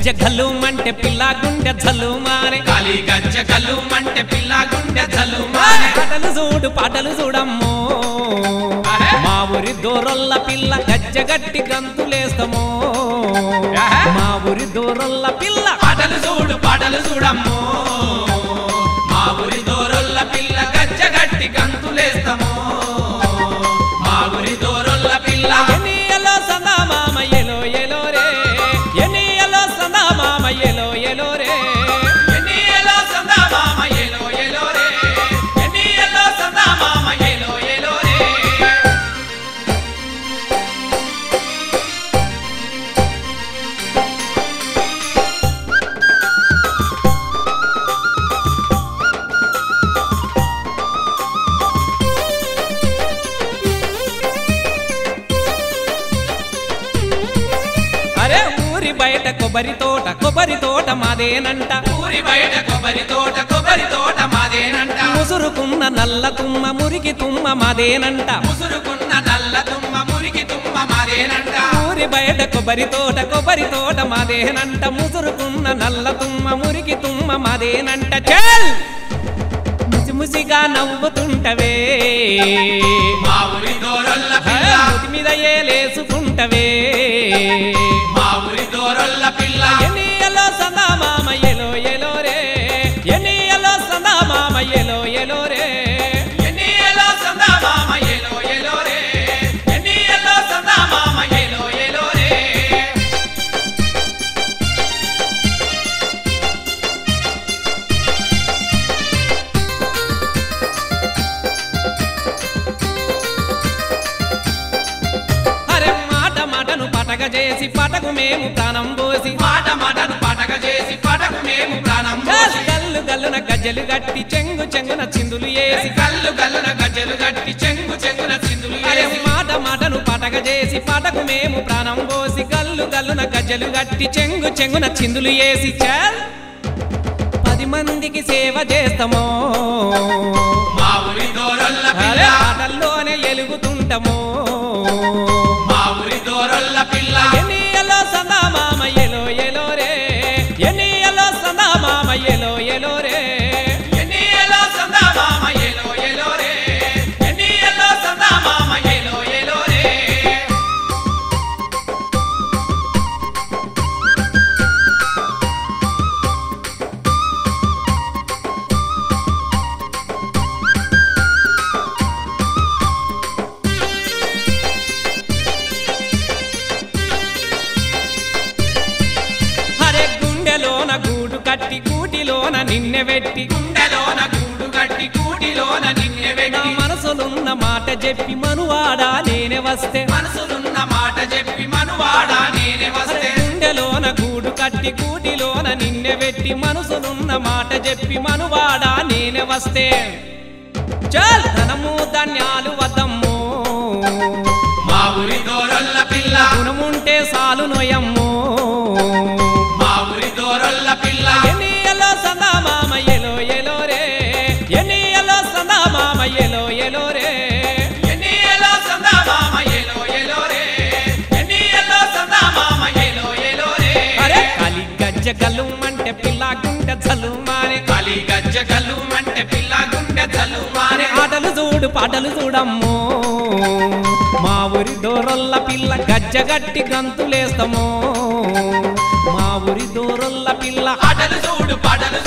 గజ్జ గల్లుమంటే పిల్ల గుండె జల్లుమానే కాలి గజ్జ కల్లు మంటే పిల్ల గుండె జల్లు పాటలు చూడు పాటలు చూడమ్మో. మా ఊరి దూరల్ల పిల్ల గజ్జ గట్టి గంతులేస్తామో. మా ఊరి దూరల్ల పిల్ల పాటలు చూడు పాటలు చూడమ్మో. మా ఊరి దోరొల్ల పిల్ల గజ్జ గట్టి గంతులేస్తాము. మా ఊరి బయట కొబ్బరి తోట కొబ్బరి తోట మాదేనంట. ఊరి బయట కొబ్బరి తోట కొబ్బరి తోట మాదేనంట. ముసురుకున్న నల్ల తుమ్మ మురికి తుమ్మ మాదేనంట. ముసురుకున్న నల్ల తుమ్మ మురికి తుమ్మ మాదేనంట. ఊరి బయట కొబ్బరి తోట కొబ్బరి తోట మాదేనంట. ముసురుకున్న నల్ల తుమ్మ మురికి తుమ్మ మాదేనంట. చల్! ముసి ముసిగా నవ్వుతుంటవే. మా ఊరి మీద ఏలేసుకుంటవే. మా ఊరి పటక చేసి పటకు మేము ప్రాణం పోసి. మాట మాటను పటక చేసి పటకు మేము ప్రాణం పోసి. గల్లు గల్లున గజ్జలు గట్టి చెంగు చెంగున చిందులు వేసి కల్లు కల్లున గజ్జలు గట్టి చెంగు చెంగున చిందులు వేసి మాట మాటను పటక చేసి పటకు మేము ప్రాణం పోసి. గల్లు గల్లున గజ్జలు గట్టి చెంగు చెంగున చిందులు వేసి చాల్ పది మందికి సేవ చేస్తామో. ఆటల్లోనే ఎలుగుతుంటామో. గుండెలోన గూడు కట్టి కూటిలోన నిన్నె పెట్టి గుండెలోన గూడు గట్టి కూటిలోన నిన్నె నా వెట్టి మనసులున్న మాట చెప్పి మనువాడా నేనే వస్తే. మనసులున్న మాట చెప్పి మనువాడా నేనే వస్తే. గుండెలోన గూడు కట్టి కూటిలోన నిన్నె పెట్టి మనసులున్న మాట చెప్పి మనువాడా నేనే వస్తే. చల్ ధనము ధాన్యాలు వద్దమ్మో. మా ఊరి దోరొల్ల పిల్ల. గుణముంటే సాలు నొయమ్మో. కాలి గజ్జ గల్లు అంటే పిల్ల గుండె జల్లు మారే కాలి గజ్జ కల్లు మంటే పిల్ల గుండె జల్లు మారే ఆటలు చూడు పాటలు చూడమ్మో. మా ఊరి దూరల్ల పిల్ల గజ్జ గట్టి గంతులేస్తామో. మా ఊరి దూరల్ల పిల్ల ఆటలు చూడు పాటలు